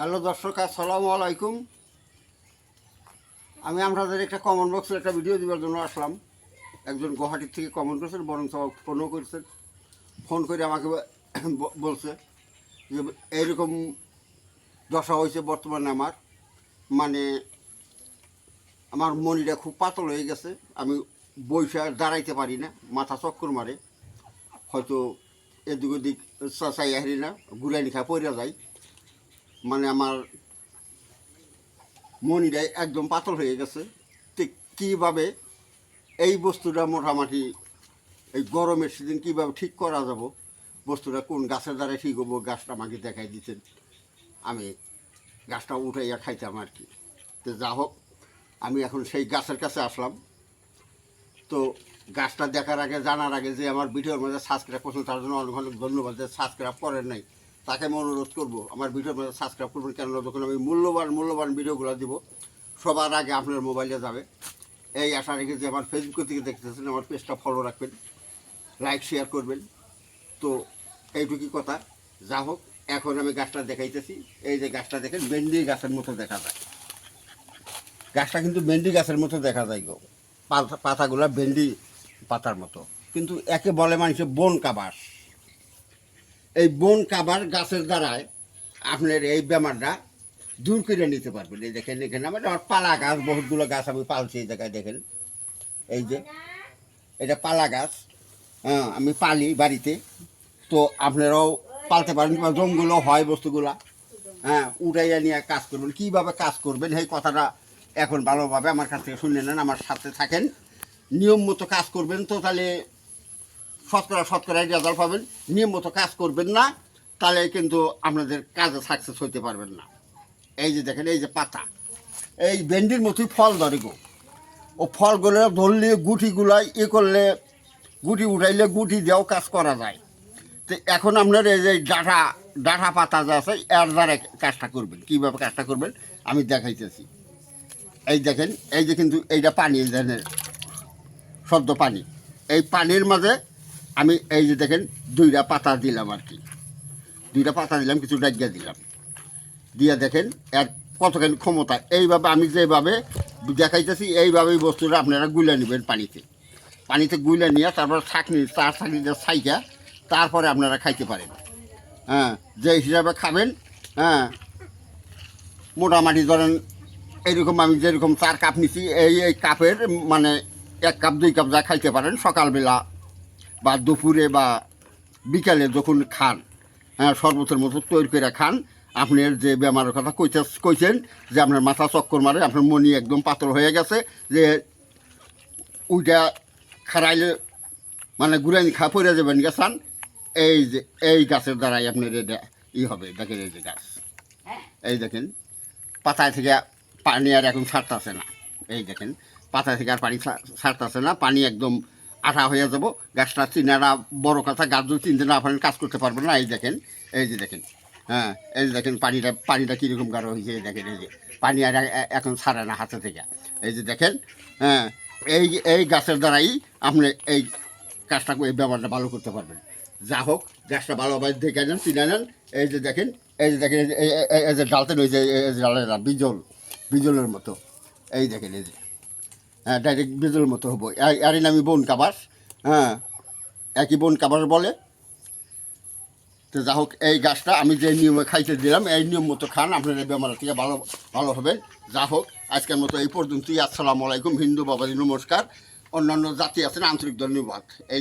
Hello দর্শক, আসসালামু আলাইকুম। আমি আপনাদের একটা কমেন্ট বক্সে একটা ভিডিও দেওয়ার জন্য আসলাম। একজন গুয়াহাটির থেকে কমেন্ট করেছেন বরং ফোনও করেছেন ফোন করে আমাকে বলছে যে, এইরকম দশা হয়েছে বর্তমানে আমার। মানে আমার মনিটা খুব পাতল হয়ে গেছে। আমি বৈশা দাঁড়াইতে পারি না, মাথা চক্কর মারে। হয়তো এদিক ওদিক চাই হারি না গুড়ানি খা পড়ে যায়। মানে আমার মনিটাই একদম পাতল হয়ে গেছে। ঠিক কীভাবে এই বস্তুটা মোটামুটি এই গরমের সিজন কীভাবে ঠিক করা যাব, বস্তুটা কোন গাছের দ্বারা ঠিক হব, গাছটা আমাকে দেখাই দিচ্ছেন আমি গাছটা উঠাইয়া খাইতাম আর কি। তো যা হোক, আমি এখন সেই গাছের কাছে আসলাম। তো গাছটা দেখার আগে, জানার আগে যে আমার ভিডিওর মধ্যে সাবস্ক্রাইব করছেন, তার জন্য অনেক অনেক ধন্যবাদ যে সাবস্ক্রাইব করেন নাই। তাকে আমি অনুরোধ করব, আমার ভিডিও সাবস্ক্রাইব করবেন কেন যখন আমি মূল্যবান মূল্যবান ভিডিওগুলো দিব, সবার আগে আপনার মোবাইলে যাবে। এই আশা রেখে যে আমার ফেসবুক থেকে দেখতেছেন, আমার পেজটা ফলো রাখবেন লাইক শেয়ার করবেন। তো এইটুকুই কথা। যা হোক, এখন আমি গাছটা দেখাইতেছি। এই যে গাছটা দেখেন, ভেন্ডি গাছের মতো দেখা যায়। গাছটা কিন্তু ভেন্ডি গাছের মতো দেখা যায় গো। পাতা পাতাগুলো ভেন্ডি পাতার মতো। কিন্তু একে বলে মানুষের বন কাবাস। এই বন কাবার গাছের দ্বারায় আপনার এই বেমারটা দূর করে নিতে পারবেন। এই দেখেন, এখানে আমার আমার পালা গাছ, বহুতগুলো গাছ আমি পালছি এই জায়গায়, দেখেন। এই যে, এটা পালা গাছ। হ্যাঁ আমি পালি বাড়িতে। তো আপনারাও পালতে পারেন বা জমগুলো হয় বস্তুগুলা। হ্যাঁ উঠাইয়া নিয়ে কাজ করবেন। কীভাবে কাজ করবেন সেই কথাটা এখন ভালোভাবে আমার কাছ থেকে শুনে নেন, আমার সাথে থাকেন। নিয়ম মতো কাজ করবেন তো, তাহলে শতকরা শতকরা রেজাল্ট পাবেন, নিয়ম মতো কাজ করবেন না, তাহলে কিন্তু আপনাদের কাজে সাকসেস হইতে পারবেন না। এই যে দেখেন, এই যে পাতা, এই ভেন্ডির মতোই ফল ধরে গো। ও ফলগুলো ধরলে গুটিগুলাই এ করলে, গুটি উঠাইলে গুটি দিয়েও কাজ করা যায়। তো এখন আপনার এই যে ডাটা ডাটা পাতা যা আছে, এর দ্বারা কাজটা করবেন। কীভাবে কাজটা করবেন, আমি দেখাইতেছি। এই দেখেন, এই যে কিন্তু এইটা পানি দেখেন সদ্য পানি। এই পানির মাঝে আমি এই যে দেখেন, দুইটা পাতা দিলাম আর কি। দুইটা পাতা দিলাম, কিছু ডাকিয়া দিলাম। দিয়ে দেখেন, এর কতখানি ক্ষমতা। এইভাবে আমি যেভাবে দেখাইতেছি এইভাবেই বস্তুটা আপনারা গুলে নেবেন পানিতে। পানিতে গুলে নিয়ে তারপর ছাকনি, তার ছাকনিটা ছাইকা, তারপরে আপনারা খাইতে পারেন। হ্যাঁ যে হিসাবে খাবেন হ্যাঁ মোটামুটি ধরেন এরকম আমি যেরকম চার কাপ নিছি, এই এই কাপের মানে এক কাপ, দুই কাপ যা খাইতে পারেন, সকালবেলা বা দুপুরে বা বিকালে যখন খান হ্যাঁ শরবতের মতো তৈরি করে খান আপনার যে বেমারের কথা কইতে কইছেন যে আপনার মাথা চক্কর মারে আপনার মনি একদম পাতল হয়ে গেছে যে ওইটা খারাইলে মানে গুড়ানি খা পড়ে যাবেন গেছান এই যে এই গাছের দ্বারাই আপনার এটা ই হবে দেখেন এই যে গাছ। এই দেখেন পাতায় থেকে পানি আর এখন ছাড়তেছে না। এই দেখেন পাতা থেকে আর পানি ছাড়তেছে না পানি একদম আঠা হয়ে যাব। গাছটা চিনারা বড় কথা গাছ যদি চিনতে না পারেন কাজ করতে পারবেন না। এই দেখেন এই যে দেখেন হ্যাঁ এই যে দেখেন পানিটা পানিটা কীরকম গাঢ় হয়েছে এই দেখেন এই যে পানি আর এখন ছাড়ে না হাতে থেকে। এই যে দেখেন হ্যাঁ এই এই গাছের দ্বারাই আপনি এই কাজটা এই ব্যবহারটা ভালো করতে পারবেন। যা হোক গাছটা ভালোভাবে দেখে নেন চিনে নেন। এই যে দেখেন এই যে দেখেন এই যে- ডালতে রয়েছে এই যে ডালের ডাল, বিজল বিজলের মতো। এই দেখেন এই যে। ডাইরেক্ট বিজুর মতো হব। আর এরই নামি বন কাবাস হ্যাঁ একই বন কাবাস বলে। তো যা হোক, এই গাছটা আমি যে নিয়মে খাইতে দিলাম, এই নিয়ম মতো খান, আপনারা বেমার থেকে ভালো ভালো হবেন। যা হোক, আজকের মতো এই পর্যন্তই। আসসালামু আলাইকুম, হিন্দু বাবাজি, নমস্কার। অন্যান্য জাতি আছেন, আন্তরিক ধন্যবাদ। এই